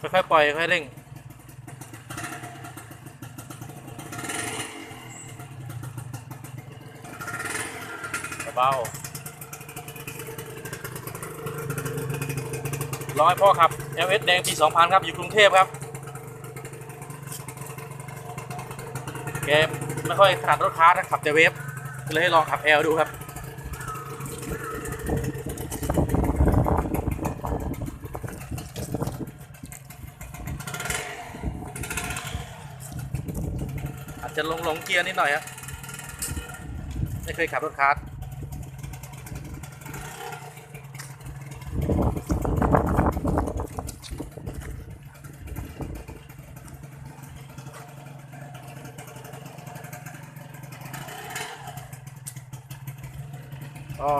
ค่อยๆปล่อยค่อยเร่งเบาร้อยพ่อครับ LS แดงปี 2000 ครับ อยู่กรุงเทพครับแกมไม่ค่อยถนัดรถคาร์นะขับแต่เวฟเลยให้ลองขับ L ดูครับ อาจจะลงลงเกียร์นิดหน่อยครับไม่เคยขับรถคาร์ก็